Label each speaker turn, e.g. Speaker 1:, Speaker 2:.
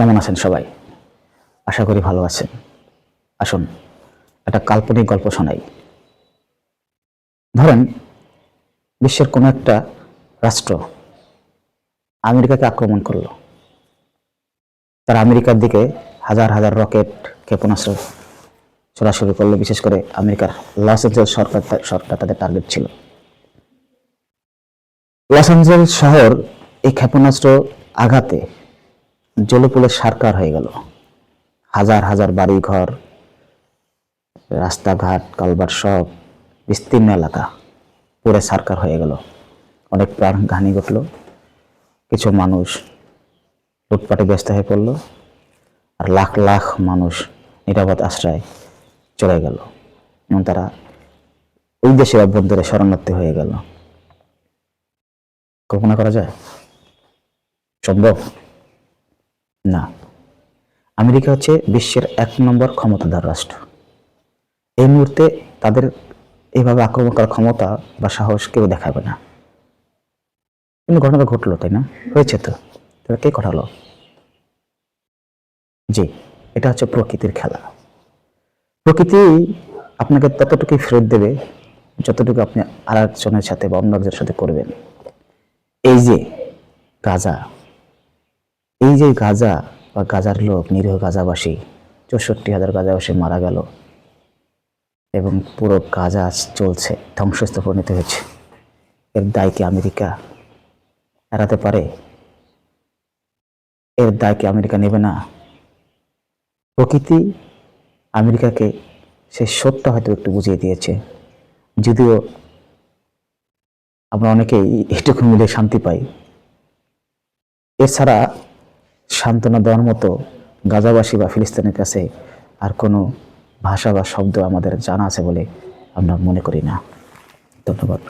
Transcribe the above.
Speaker 1: কেমন আছেন সবাই? আশা করি ভালো আছেন। আসুন, একটা কাল্পনিক গল্প শোনাই। ধরেন, বিশ্বের কোনো একটা রাষ্ট্র আমেরিকাকে আক্রমণ করল। তারা আমেরিকার দিকে হাজার হাজার রকেট ক্ষেপণাস্ত্র ছোড়া করল, বিশেষ করে আমেরিকার লস এঞ্জেলস সরকার সরকার তাদের টার্গেট ছিল। লস এঞ্জেলস শহর এই ক্ষেপণাস্ত্র আঘাতে জলপুলে সারকার হয়ে গেল। হাজার হাজার বাড়ি ঘর রাস্তাঘাট কালবার সব বিস্তীর্ণ এলাকা পুরে সারকার হয়ে গেল। অনেক প্রাণ ঘানি ঘটল। কিছু মানুষ লুটপাটে ব্যস্ত হয়ে পড়ল। আর লাখ লাখ মানুষ নিরাপদ আশ্রয় চলে গেল। এবং তারা ওই দেশের অভ্যন্তরে শরণার্থী হয়ে গেল। কল্পনা করা যায়? সম্ভব? না। আমেরিকা হচ্ছে বিশ্বের এক নম্বর ক্ষমতাধর রাষ্ট্র। এই মুহূর্তে তাদের এইভাবে আক্রমণ করার ক্ষমতা বা সাহস কেউ দেখাবে না। কিন্তু ঘটনাটা ঘটলো, তাই না? হয়েছে তো। কে ঘটালো? জি, এটা হচ্ছে প্রকৃতির খেলা। প্রকৃতি আপনাকে ততটুকুই ফেরত দেবে যতটুকু আপনি আর একজনের সাথে বা অন্য একজনের সাথে করবেন। এই যে গাজা এই যে গাজা বা গাজার লোক, নিরীহ গাজাবাসী, চৌষট্টি হাজার গাজাবাসী মারা গেল এবং পুরো গাজা চলছে, ধ্বংসস্তূপে পরিণত হয়েছে। এর দায় কি আমেরিকা এড়াতে পারে? এর দায় কি আমেরিকা নেবে না? প্রকৃতি আমেরিকাকে সে সত্যটা হয়তো একটু বুঝিয়ে দিয়েছে। যদিও আমরা অনেকেই এটুকু মিলে শান্তি পাই। এছাড়া সান্ত্বনা দেওয়ার মতো গাজাবাসী বা ফিলিস্তিনের কাছে আর কোনো ভাষা বা শব্দ আমাদের জানা আছে বলে আমরা মনে করি না। ধন্যবাদ।